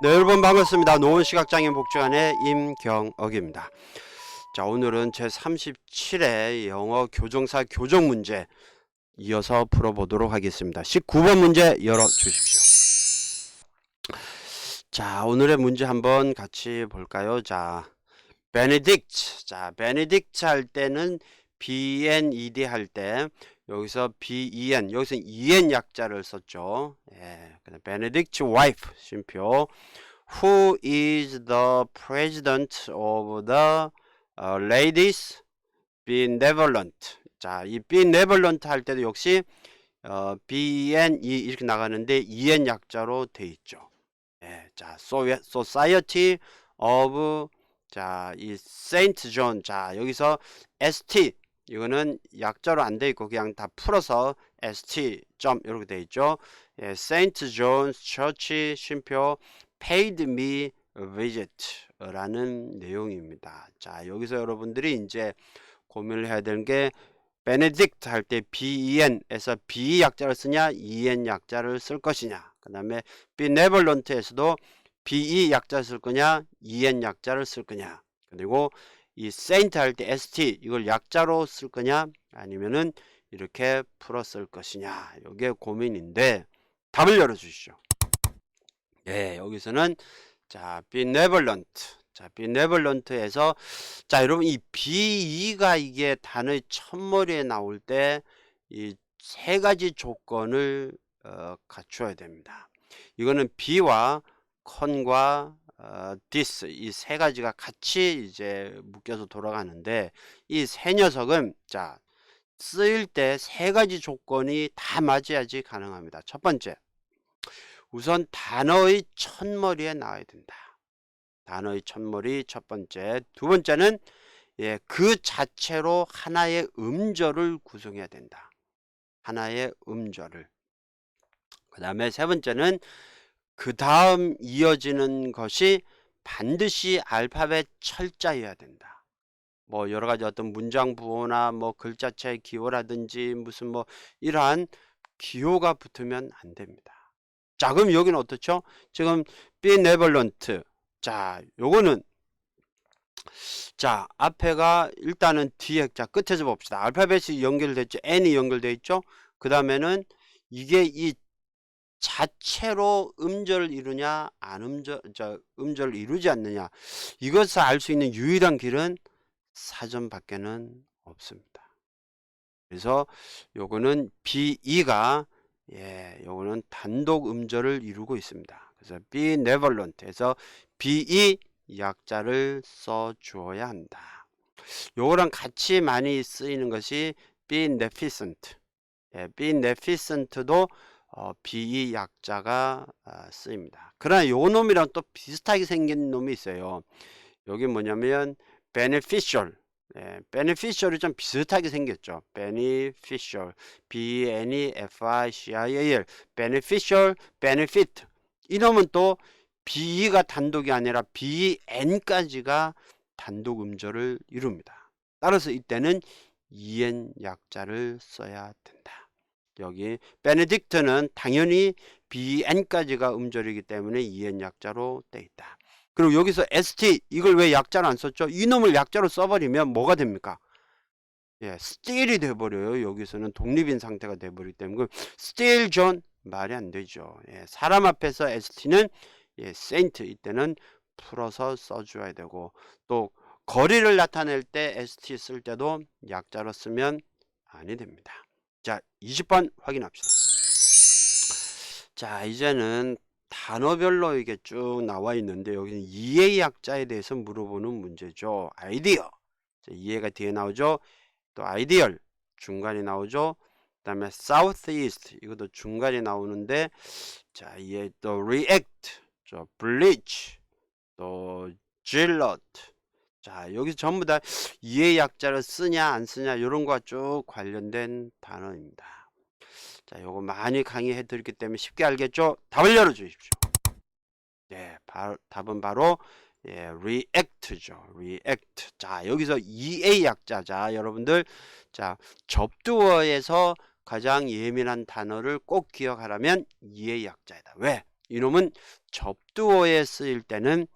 네, 여러분 반갑습니다. 노원 시각장애인 복지관의 임경억입니다. 자, 오늘은 제 37회 영어 교정사 교정 문제 이어서 풀어보도록 하겠습니다. 19번 문제 열어 주십시오. 자, 오늘의 문제 한번 같이 볼까요? 자, 베네딕트. 자, 베네딕트 할 때는 BNED 할 때 여기서 BEN 여기서 EN 약자를 썼죠. 예. 그다음 베네딕트 와이프 쉼표 Who is the president of the uh, ladies benevolent? 자, 이 benevolent 할 때도 역시 어, BN E 이렇게 나가는데 EN 약자로 돼 있죠. 예, 자, Society of 자, 이 Saint John 자, 여기서 ST 이거는 약자로 안 돼 있고 그냥 다 풀어서 ST 점 이렇게 돼 있죠. 예, Saint John's Church 쉼표 paid me visit라는 내용입니다. 자, 여기서 여러분들이 이제 고민을 해야 되는 게 베네딕트 할 때 BEN에서 B 약자를 쓰냐, EN 약자를 쓸 것이냐. 그다음에 benevolent에서도 BE 약자를 쓸 거냐, EN 약자를 쓸 거냐. 그리고 이 saint 할때 st 이걸 약자로 쓸 거냐, 아니면은 이렇게 풀어 쓸 것이냐. 이게 고민인데 답을 열어 주시죠. 예, 여기서는 자, benevolent. 자, benevolent에서 자, 여러분 이 be가 이게 단어의 첫머리에 나올 때 이 세 가지 조건을 어, 갖추어야 됩니다. 이거는 be와 con과 어, this 이 세 가지가 같이 이제 묶여서 돌아가는데 이 세 녀석은 자, 쓰일 때 세 가지 조건이 다 맞아야지 가능합니다. 첫 번째. 우선 단어의 첫머리에 나와야 된다. 단어의 첫머리 첫 번째. 두 번째는 예, 그 자체로 하나의 음절을 구성해야 된다. 하나의 음절을. 그 다음에 세 번째는 그 다음 이어지는 것이 반드시 알파벳 철자여야 된다. 뭐 여러 가지 어떤 문장 부호나 뭐 글자체의 기호라든지 무슨 뭐 이러한 기호가 붙으면 안 됩니다. 자, 그럼 여기는 어떻죠? 지금 benevolent. 자, 요거는 자, 앞에가 일단은 뒤에 자, 끝에서 봅시다. 알파벳이 연결됐죠. n이 연결돼 있죠. 그다음에는 이게 이 자체로 음절을 이루냐, 안 음절 저 음절을 이루지 않느냐. 이것을 알 수 있는 유일한 길은 사전밖에는 없습니다. 그래서 요거는 BE가 예, 요거는 단독 음절을 이루고 있습니다. 그래서 benevolent에서 BE 약자를 써 주어야 한다. 요거랑 같이 많이 쓰이는 것이 beneficent. 예, beneficent도 어, BE 약자가 아, 쓰입니다. 그러나 요 놈이랑 또 비슷하게 생긴 놈이 있어요. 여기 뭐냐면 beneficial. 예, beneficial이 좀 비슷하게 생겼죠. beneficial, b n e f i c i a l, beneficial, benefit. 이놈은 또 B가 단독이 아니라 BN까지가 단독 음절을 이룹니다. 따라서 이때는 EN 약자를 써야 된다. 여기 베네딕트는 당연히 BN까지가 음절이기 때문에 EN 약자로 돼 있다. 그리고 여기서 ST 이걸 왜 약자로 안 썼죠? 이놈을 약자로 써버리면 뭐가 됩니까? 예, steal이 돼버려요. 여기서는 독립인 상태가 돼버리기 때문에 steal John 말이 안 되죠. 예, 사람 앞에서 ST는 예, saint 이때는 풀어서 써줘야 되고 또 거리를 나타낼 때 ST 쓸 때도 약자로 쓰면 아니 됩니다. 자, 20번 확인합시다. 자, 이제는 단어별로 이게 쭉 나와 있는데 여기는 이해 약자에 대해서 물어보는 문제죠. 아이디어. 자, 이해가 뒤에 나오죠. 또 아이디얼 중간에 나오죠. 그다음에 southeast 이것도 중간에 나오는데 자, 이에 또 react, 저 bleach, 또 gillot. 자, 여기서 전부 다 이해 약자를 쓰냐 안 쓰냐 이런 거와 쭉 관련된 단어입니다. 자, 요거 많이 강의해 드렸기 때문에 쉽게 알겠죠? 답을 열어 주십시오. 네, 바, 답은 바로 예, react죠. react. 자, 여기서 EA 약자. 자, 여러분들 자, 접두어에서 가장 예민한 단어를 꼭 기억하라면 EA 약자이다. 왜? 이놈은 접두어에 쓰일 때는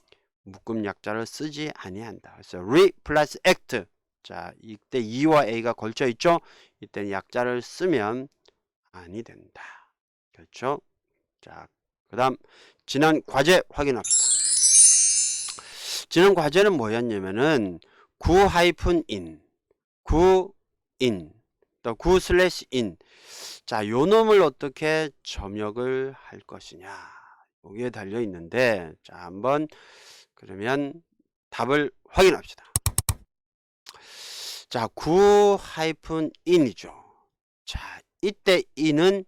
묶음 약자를 쓰지 아니한다. 그래서 re 플러스 act. 자, 이때 e와 a가 걸쳐 있죠? 이때는 약자를 쓰면 아니 된다. 그렇죠? 자, 그다음 지난 과제 확인합시다. 지난 과제는 뭐였냐면은 구 하이픈 인, 구 인, 또구 슬래시 인. 자, 요 놈을 어떻게 점역을 할 것이냐. 여기에 달려 있는데, 자, 한번 그러면 답을 확인합시다. 자, 구 하이픈 인이죠. 자, 이때 인은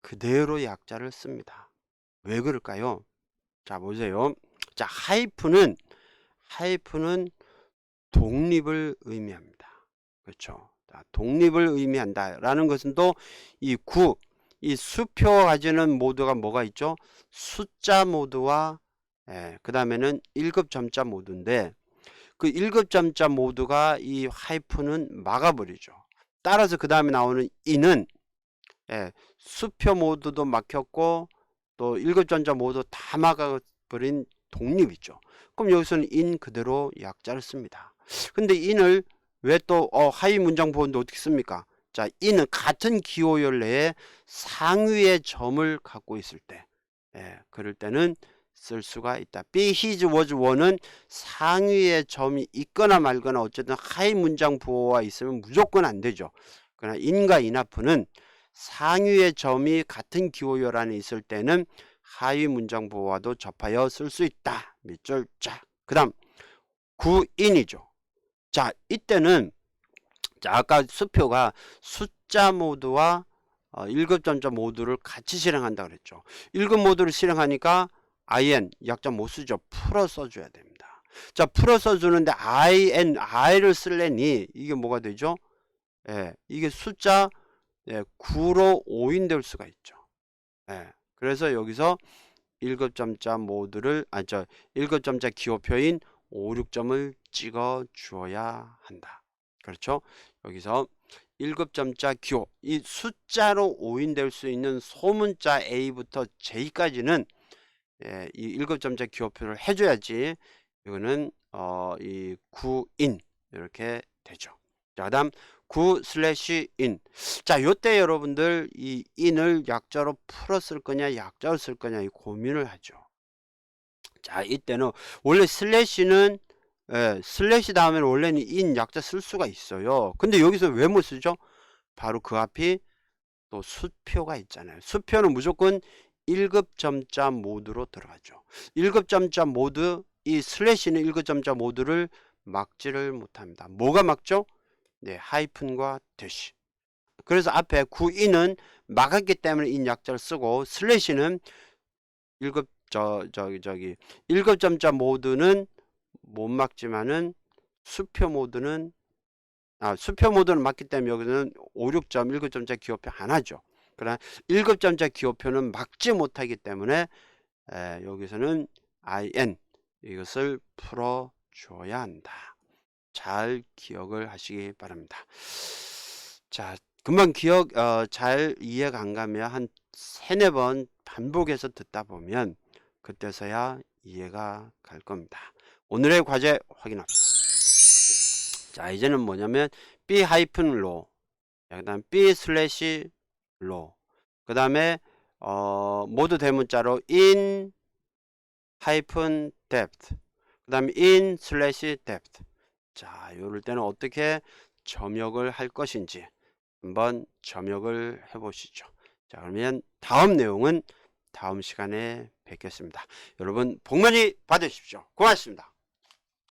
그대로 약자를 씁니다. 왜 그럴까요? 자, 보세요. 자, 하이픈은 하이픈은 독립을 의미합니다. 그렇죠? 자, 독립을 의미한다라는 것은 또이 구, 이 수표가 가지는 모드가 뭐가 있죠? 숫자 모드와 예, 그 다음에는 1급 점자 모드인데 그 1급 점자 모드가 이 하이픈은 막아버리죠. 따라서 그 다음에 나오는 이는 예, 수표 모드도 막혔고 또 1급 점자 모두 다 막아버린 독립이죠. 그럼 여기서는 인 그대로 약자를 씁니다. 근데 인을 왜 또 어, 하위 문장 보는데 어떻게 씁니까? 자, 인은 같은 기호열 내에 상위의 점을 갖고 있을 때, 예, 그럴 때는 쓸 수가 있다. be, his, was, were는 상위의 점이 있거나 말거나 어쨌든 하위 문장 부호가 있으면 무조건 안 되죠. 그러나 in과 in하프는 상위의 점이 같은 기호열 안에 있을 때는 하위 문장 부호와도 접하여 쓸 수 있다. 밑줄 자. 그 다음 구인이죠. 자, 이때는 자, 아까 수표가 숫자 모드와 어, 1급 점자 모드를 같이 실행한다 그랬죠. 1급 모드를 실행하니까 in 약자 못 쓰죠. 풀어 써줘야 됩니다. 자, 풀어 써주는데 in i를 쓸래니 이게 뭐가 되죠? 예, 이게 숫자 예, 9로 오인될 수가 있죠. 예, 그래서 여기서 1급 점자 모드를 아저 1급 점자 기호표인 5, 6점을 찍어 주어야 한다. 그렇죠? 여기서 1급 점자 기호 이 숫자로 오인될 수 있는 소문자 A부터 J까지는 예, 이 1급 점자 기호표를 해줘야지 이거는 어, 이 구인 이렇게 되죠. 자, 그 다음 구 슬래시 인. 자, 요때 여러분들 이 인을 약자로 쓸 거냐, 약자로 쓸 거냐 이 고민을 하죠. 자, 이때는 원래 슬래시는 예, 슬래시 다음에는 원래는 인 약자 쓸 수가 있어요. 근데 여기서 왜 못 쓰죠? 바로 그 앞이 또 수표가 있잖아요. 수표는 무조건 1급 점자 모드로 들어가죠. 1급 점자 모드, 이 슬래시는 1급 점자 모드를 막지를 못합니다. 뭐가 막죠? 네, 하이픈과 대시. 그래서 앞에 구인은 막았기 때문에 인 약자를 쓰고 슬래시는 1급 저 저기 저기 1급 점자 모드는 못 막지만은 수표 모드는 아 수표 모드는 맞기 때문에 여기는 5, 6점 1급 점자 기호표 안 하죠. 그러나 1급 점자 기호표는 막지 못하기 때문에 에, 여기서는 in 이것을 풀어 줘야 한다. 잘 기억을 하시기 바랍니다. 자, 금방 기억 어, 잘 이해가 안 가면 한 세네 번 반복해서 듣다 보면 그때서야 이해가 갈 겁니다. 오늘의 과제 확인합시다. 자, 이제는 뭐냐면 b 하이픈 로, 그다음 b 슬래시 로, 그 다음에 어, 모두 대문자로 in 하이픈 depth, 그 다음에 in 슬래시 depth. 자, 이럴 때는 어떻게 점역을 할 것인지 한번 점역을 해보시죠. 자, 그러면 다음 내용은 다음 시간에 뵙겠습니다. 여러분 복 많이 받으십시오. 고맙습니다.